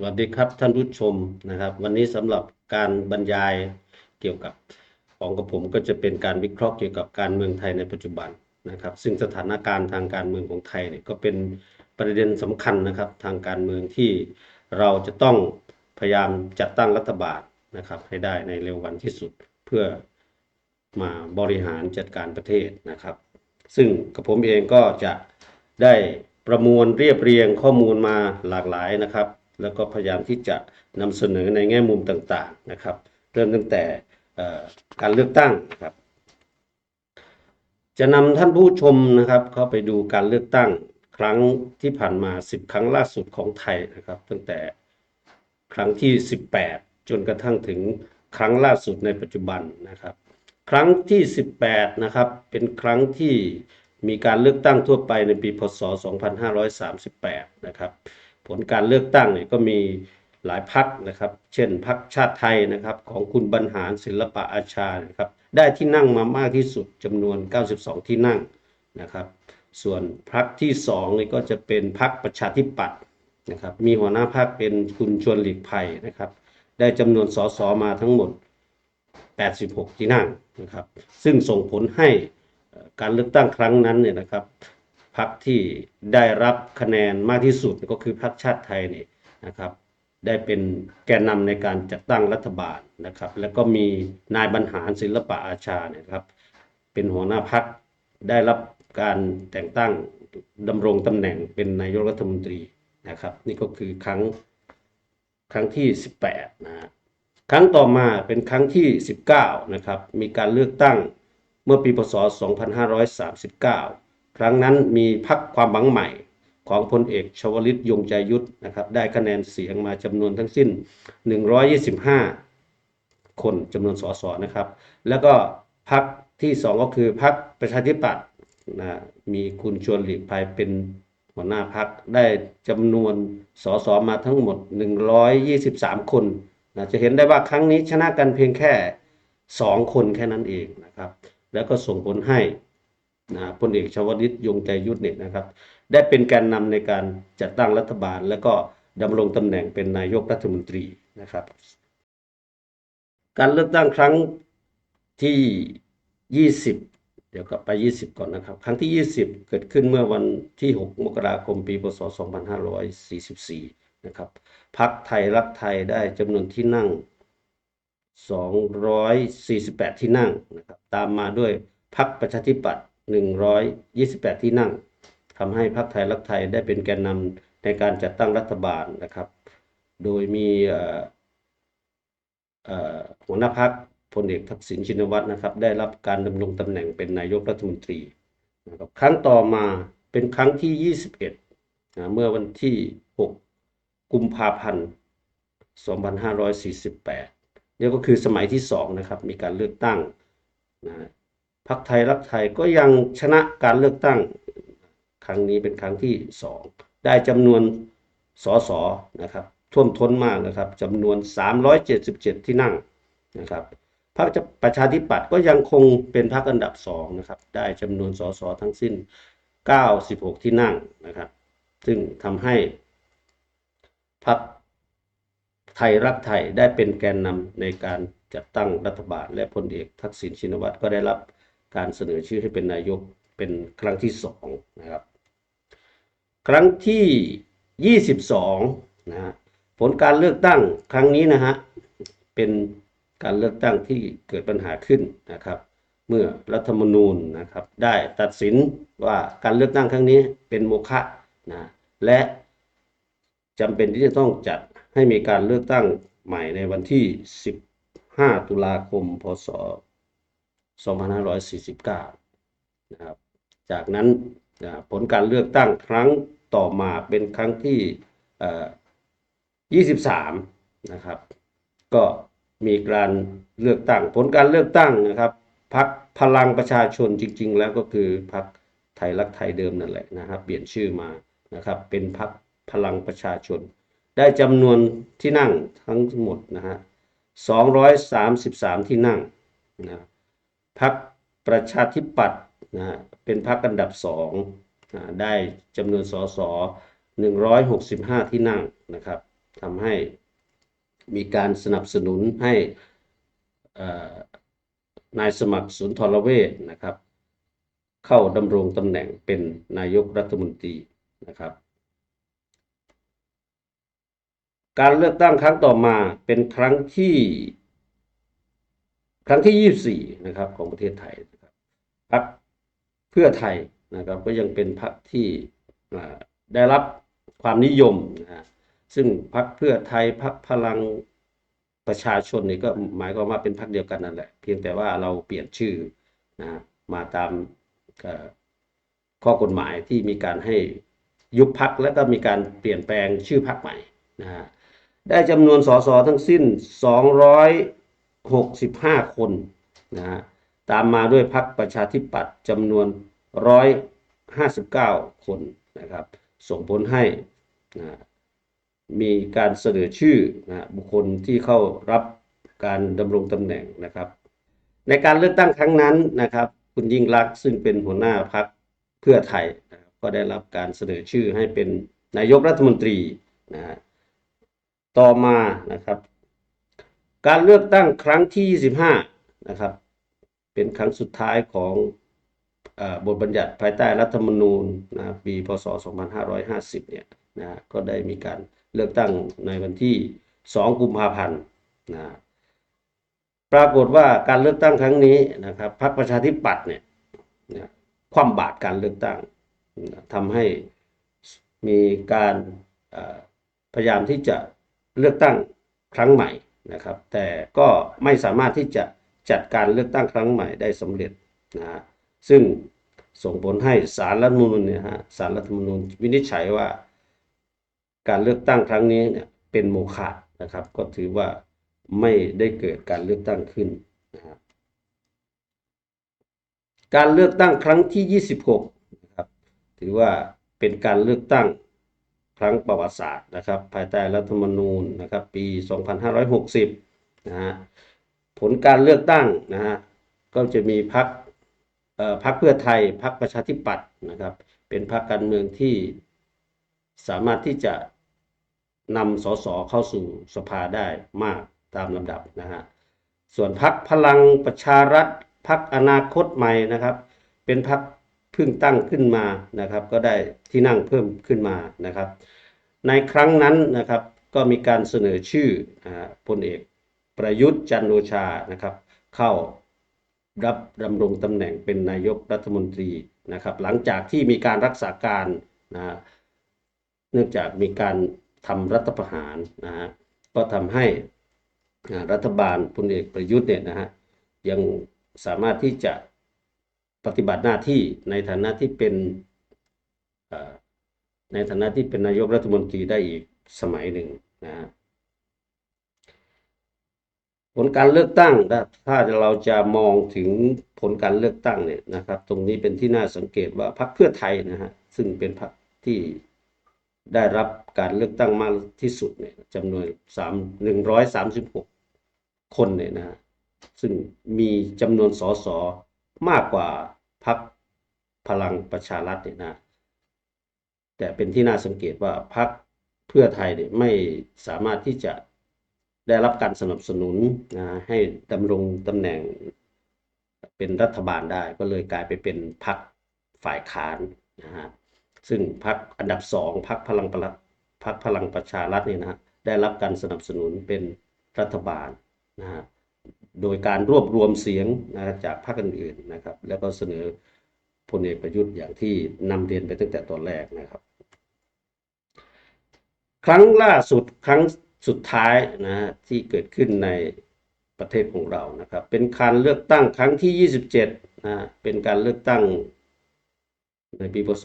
สวัสดีครับท่านผู้ชมนะครับ วันนี้สำหรับการบรรยายเกี่ยวกับของกับผมก็จะเป็นการวิเคราะห์เกี่ยวกับการเมืองไทยในปัจจุบันนะครับ ซึ่งสถานการณ์ทางการเมืองของไทยเนี่ยก็เป็นประเด็นสำคัญนะครับทางการเมืองที่เราจะต้องพยายามจัดตั้งรัฐบาลนะครับให้ได้ในเร็ววันที่สุดเพื่อมาบริหารจัดการประเทศนะครับ ซึ่งกับผมเองก็จะได้ประมวลเรียบเรียงข้อมูลมาหลากหลายนะครับ แล้วก็พยายามที่จะนำเสนอในแง่มุมต่างๆนะครับ เริ่มตั้งแต่การเลือกตั้งนะครับ จะนำท่านผู้ชมนะครับ เข้าไปดูการเลือกตั้งครั้งที่ผ่านมา 10 ครั้งล่าสุดของไทยนะครับ ตั้งแต่ครั้งที่ 18 จนกระทั่งถึงครั้งล่าสุดในปัจจุบันนะครับ ครั้งที่ 18 นะครับเป็นครั้งที่มีการเลือกตั้งทั่วไปในปีพศ 2538 นะครับ ผลการเลือกตั้งเนี่ยก็มีหลายพักนะครับ เช่นพักชาติไทยนะครับ ของคุณบรรหารศิลปะอาชานะครับ ได้ที่นั่งมามากที่สุดจำนวน 92 ที่นั่งนะครับ ส่วนพักที่2นี่ก็จะเป็นพักประชาธิปัตย์นะครับ มีหัวหน้าพักเป็นคุณชวนหลีกภัยนะครับ ได้จำนวนสสมาทั้งหมด 86 ที่นั่งนะครับ ซึ่งส่งผลให้การเลือกตั้งครั้งนั้นเนี่ยนะครับ พรรคที่ได้รับคะแนนมากที่สุดก็คือพรรคชาติไทยนี่นะครับ ได้เป็นแกนนำในการจัดตั้งรัฐบาลนะครับ แล้วก็มีนายบรรหารศิลปะอาชาเนี่ยครับ เป็นหัวหน้าพรรคได้รับการแต่งตั้งดำรงตำแหน่งเป็นนายกรัฐมนตรีนะครับ นี่ก็คือครั้งครั้งที่ 18นะฮะครั้งต่อมาเป็นครั้งที่ 19นะครับมีการเลือกตั้งเมื่อปีพศ 2539 ครั้งนั้นมีพรรความหวังใหม่ของพลเอกชวลิตยงใจยุทธนะครับได้คะแนนเสียงมาจำนวนทั้งสิ้น 125 คนจำนวนสสนะครับ แล้วก็พรรคที่ 2 ก็คือพรรคประชาธิปัตย์นะมีคุณชวนหลีกภัยเป็นหัวหน้าพรรคได้จำนวนสสมาทั้งหมด 123 คนนะจะเห็นได้ว่าครั้งนี้ชนะกันเพียงแค่ 2 คนแค่นั้นเองนะครับ แล้วก็ส่งผลให้ นะพลเอกชวลิตยงใจยุทธเนี่ยนะครับ ได้เป็นแกนนำในการจัดตั้งรัฐบาล แล้วก็ดำรงตำแหน่งเป็นนายกรัฐมนตรีนะครับ การเลือกตั้งครั้งที่ 20 เดี๋ยวกลับไป 20 ก่อนนะครับ ครั้งที่ 20 เกิดขึ้นเมื่อวันที่ 6 มกราคมปีพศ 2544 นะครับพักไทยรักไทยได้จำนวนที่นั่ง 248 ที่นั่งนะครับ ตามมาด้วยพักประชาธิปัตย์ 128 ที่นั่งทำให้พักไทยรักไทยได้เป็นแกนนำในการจัดตั้งรัฐบาลนะครับ โดยมีหัวหน้าพักพลเอกทักษิณชินวัตรนะครับ ได้รับการดำรงตำแหน่งเป็นนายกรัฐมนตรีนะครับครั้งต่อมาเป็นครั้งที่ 21นะเมื่อวันที่ 6 กุมภาพันธ์ 2548นี่ก็คือสมัยที่สองนะครับ มีการเลือกตั้งนะ พรรคไทยรักไทยก็ยังชนะการเลือกตั้งครั้งนี้เป็นครั้งที่สองได้จำนวนสสนะครับท่วมท้นมากนะครับจำนวน 377 ที่นั่งนะครับพรรคประชาธิปัตย์ก็ยังคงเป็นพรรคอันดับสองนะครับได้จำนวนสสทั้งสิ้น 96 ที่นั่งนะครับซึ่งทำให้พรรคไทยรักไทยได้เป็นแกนนำในการจัดตั้งรัฐบาลและพลเอกทักษิณชินวัตรก็ได้รับ การเสนอชื่อให้เป็นนายกเป็นครั้งที่สองนะครับ ครั้งที่ 22นะฮะผลการเลือกตั้งครั้งนี้นะฮะเป็นการเลือกตั้งที่เกิดปัญหาขึ้นนะครับ เมื่อรัฐธรรมนูญนะครับ ได้ตัดสินว่าการเลือกตั้งครั้งนี้เป็นโมฆะนะและจำเป็นที่จะต้องจัดให้มีการเลือกตั้งใหม่ในวันที่ 15 ตุลาคม พศ 2549 นะครับ จากนั้นผลการเลือกตั้งครั้งต่อมาเป็นครั้งที่ 23 นะครับ ก็มีการเลือกตั้ง ผลการเลือกตั้งนะครับพักพลังประชาชนจริง ๆ แล้วก็คือพักไทยรักไทยเดิมนั่นแหละนะครับเปลี่ยนชื่อมานะครับเป็นพักพลังประชาชน ได้จำนวนที่นั่งทั้งหมดนะฮะ233 ที่นั่งนะครับ พักประชาธิปัตย์นะฮะเป็นพักอันดับสองนะได้จำนวนสส165 ที่นั่งนะครับทำให้มีการสนับสนุนให้นายสมัครสุนทรเวชนะครับ เข้าดำรงตำแหน่งเป็นนายกรัฐมนตรีนะครับ การเลือกตั้งครั้งต่อมาเป็นครั้งที่ ครั้งที่ 24 นะครับของประเทศไทยนะครับพรรคเพื่อไทยนะครับก็ยังเป็นพรรคที่ได้รับความนิยมนะซึ่งพรรคเพื่อไทยพรรคพลังประชาชนนี่ก็หมายความว่าเป็นพรรคเดียวกันนั่นแหละเพียงแต่ว่าเราเปลี่ยนชื่อนะมาตามข้อกฎหมายที่มีการให้ยุบพรรคแล้วก็มีการเปลี่ยนแปลงชื่อพรรคใหม่นะฮะได้จำนวนสสทั้งสิ้น 65 คนนะฮะตามมาด้วยพรรคประชาธิปัตย์จำนวน 159 คนนะครับ ส่งผลให้นะมีการเสนอชื่อนะบุคคลที่เข้ารับการดำรงตำแหน่งนะครับ ในการเลือกตั้งครั้งนั้นนะครับ คุณยิ่งรักษณ์ซึ่งเป็นหัวหน้าพรรคเพื่อไทยนะครับก็ได้รับการเสนอชื่อให้เป็นนายกรัฐมนตรีนะฮะต่อมานะครับ การเลือกตั้งครั้งที่ 25 นะครับ เป็นครั้งสุดท้ายของอบทบัญญัติภายใต้รัฐธรรมนูญนะปีพศ 2550 เนี่ยนะก็ได้มีการเลือกตั้งในวันที่ 2 กุมภาพันธ์นะปรากฏว่าการเลือกตั้งครั้งนี้นะครับพรรคประชาธิปัตย์เนี่ยนะคว่ำบาตรการเลือกตั้งนะทำให้มีการพยายามที่จะเลือกตั้งครั้งใหม่ นะครับ แต่ก็ไม่สามารถที่จะจัดการเลือกตั้งครั้งใหม่ได้สำเร็จนะฮะซึ่งส่งผลให้สารรัฐมนูญเนี่ยฮะสารรัฐมนูญวินิจฉัยว่า การเลือกตั้งครั้งนี้เนี่ยเป็นโมฆะนะครับ ก็ถือว่าไม่ได้เกิดการเลือกตั้งขึ้นนะฮะการเลือกตั้งครั้งที่ 26นะครับถือว่าเป็นการเลือกตั้ง ครั้งประวัติศาสตร์นะครับ ภายใต้รัฐธรรมนูญนะครับ ปี 2560 นะฮะผลการเลือกตั้งนะฮะก็จะมีพรรคเอ่อพรรคเพื่อไทยพรรคประชาธิปัตย์นะครับ เป็นพรรคการเมืองที่สามารถที่จะนำสสเข้าสู่สภาได้มากตามลำดับนะฮะส่วนพรรคพลังประชารัฐพรรคอนาคตใหม่นะครับ เป็นพรรค เพิ่งตั้งขึ้นมานะครับ ก็ได้ที่นั่งเพิ่มขึ้นมานะครับ ในครั้งนั้นนะครับก็มีการเสนอชื่อพลเอกประยุทธ์จันโอชานะครับ เข้ารับดำรงตำแหน่งเป็นนายกรัฐมนตรีนะครับ หลังจากที่มีการรักษาการนะเนื่องจากมีการทำรัฐประหารนะฮะก็ทำให้รัฐบาลพลเอกประยุทธ์เนี่ยนะฮะยังสามารถที่จะ ปฏิบัติหน้าที่ในฐานะที่เป็นในฐานะที่เป็นนายกรัฐมนตรีได้อีกสมัยหนึ่งนะฮะผลการเลือกตั้งถ้าเราจะมองถึงผลการเลือกตั้งเนี่ยนะครับ ตรงนี้เป็นที่น่าสังเกตว่าพรรคเพื่อไทยนะฮะซึ่งเป็นพรรคที่ได้รับการเลือกตั้งมากที่สุดเนี่ยจำนวนสามหนึ่งร้อยสามสิบหกคนเนี่ยนะซึ่งมีจำนวนสสมากกว่า พลังประชารัฐเนี่ยนะแต่เป็นที่น่าสังเกตว่าพรรคเพื่อไทยเนี่ยไม่สามารถที่จะได้รับการสนับสนุนนะให้ดำรงตำแหน่งเป็นรัฐบาลได้ก็เลยกลายไปเป็นพรรคฝ่ายค้านนะฮะซึ่งพรรคอันดับสองพรรคพลังประรัฐพรรคพลังประชารัฐเนี่ยนะฮะได้รับการสนับสนุนเป็นรัฐบาลนะฮะโดยการรวบรวมเสียงนะจากพรรคอื่นๆนะครับ แล้วก็เสนอ พลเอกประยุทธ์อย่างที่นำเรียนไปตั้งแต่ตอนแรกนะครับ ครั้งล่าสุดครั้งสุดท้ายนะที่เกิดขึ้นในประเทศของเรานะครับ เป็นการเลือกตั้งครั้งที่ 27นะฮะเป็นการเลือกตั้งในปีพศ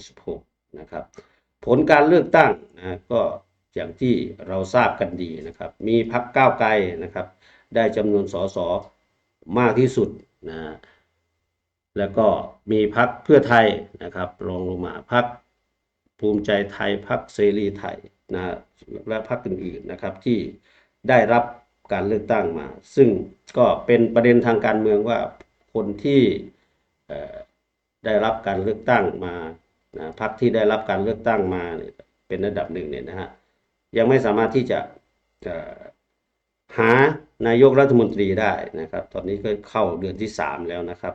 2566 นะครับ ผลการเลือกตั้งนะก็อย่างที่เราทราบกันดีนะครับ มีพรรคก้าวไกลนะครับ ได้จำนวนสสมากที่สุดนะ แล้วก็มีพรรคเพื่อไทยนะครับรองลงมาพรรคภูมิใจไทยพรรคเสรีไทยนะและพรรคอื่นๆนะครับที่ได้รับการเลือกตั้งมา ซึ่งก็เป็นประเด็นทางการเมืองว่าคนที่ได้รับการเลือกตั้งมานะพรรคที่ได้รับการเลือกตั้งมาเนี่ยเป็นระดับหนึ่งเนี่ยนะฮะยังไม่สามารถที่จะหานายกรัฐมนตรีได้นะครับ ตอนนี้ก็เข้าเดือนที่สามแล้วนะครับ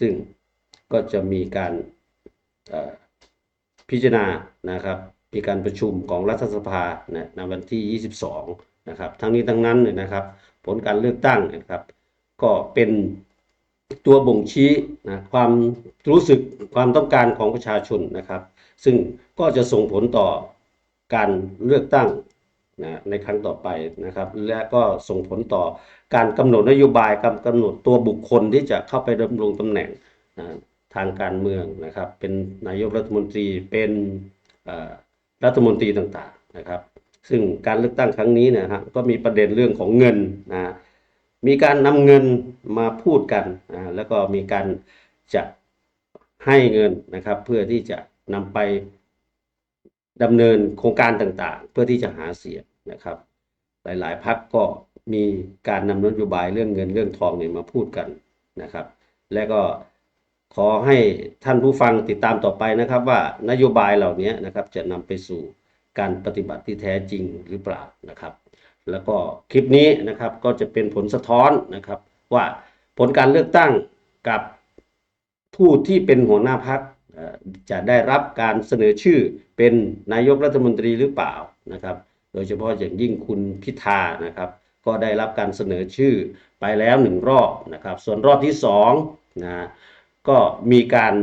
ซึ่งก็จะมีการพิจารณานะครับมีการประชุมของรัฐสภานะในวันที่ 22 นะครับ ทั้งนี้ทั้งนั้นเนี่ยนะครับ ผลการเลือกตั้งนะครับ ก็เป็นตัวบ่งชี้นะความรู้สึกความต้องการของประชาชนนะครับ ซึ่งก็จะส่งผลต่อการเลือกตั้ง นะในครั้งต่อไปนะครับ และก็ส่งผลต่อการกำหนดนโยบายการกำหนดตัวบุคคลที่จะเข้าไปดำรงตำแหน่งนะทางการเมืองนะครับ เป็นนายกรัฐมนตรีเป็นรัฐมนตรีต่างๆนะครับ ซึ่งการเลือกตั้งครั้งนี้เนะฮะก็มีประเด็นเรื่องของเงินนะมีการนำเงินมาพูดกันนะแล้วก็มีการจะให้เงินนะครับ เพื่อที่จะนำไป ดำเนินโครงการต่างๆ เพื่อที่จะหาเสียงนะครับ หลายๆพักก็มีการนำนโยบายเรื่องเงินเรื่องทองเนี่ยมาพูดกันนะครับ และก็ขอให้ท่านผู้ฟังติดตามต่อไปนะครับ ว่านโยบายเหล่านี้นะครับจะนำไปสู่การปฏิบัติที่แท้จริงหรือเปล่านะครับ แล้วก็คลิปนี้นะครับก็จะเป็นผลสะท้อนนะครับว่าผลการเลือกตั้งกับผู้ที่เป็นหัวหน้าพัก จะได้รับการเสนอชื่อเป็นนายกรัฐมนตรีหรือเปล่านะครับ โดยเฉพาะอย่างยิ่งคุณพิธานะครับ ก็ได้รับการเสนอชื่อไปแล้วหนึ่งรอบนะครับ ส่วนรอบที่สองนะก็มีการ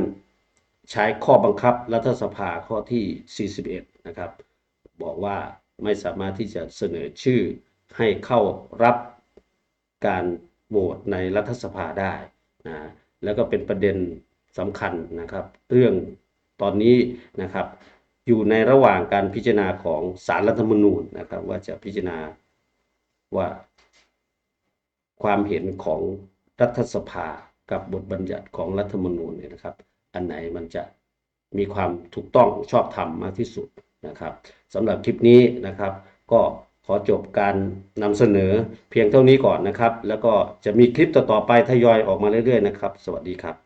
ใช้ข้อบังคับรัฐสภาข้อที่ 41 นะครับ บอกว่าไม่สามารถที่จะเสนอชื่อให้เข้ารับการโหวตในรัฐสภาได้นะแล้วก็เป็นประเด็น สำคัญนะครับ เรื่องตอนนี้นะครับ อยู่ในระหว่างการพิจารณาของสารรัฐธรรมนูญนะครับ ว่าจะพิจารณาว่า ความเห็นของรัฐสภากับบทบัญญัติของรัฐธรรมนูญเนี่ยนะครับ อันไหนมันจะมีความถูกต้องชอบธรรมมากที่สุดนะครับสำหรับคลิปนี้นะครับ ก็ขอจบการนำเสนอเพียงเท่านี้ก่อนนะครับ แล้วก็จะมีคลิปต่อๆไปทยอยออกมาเรื่อยๆนะครับ สวัสดีครับ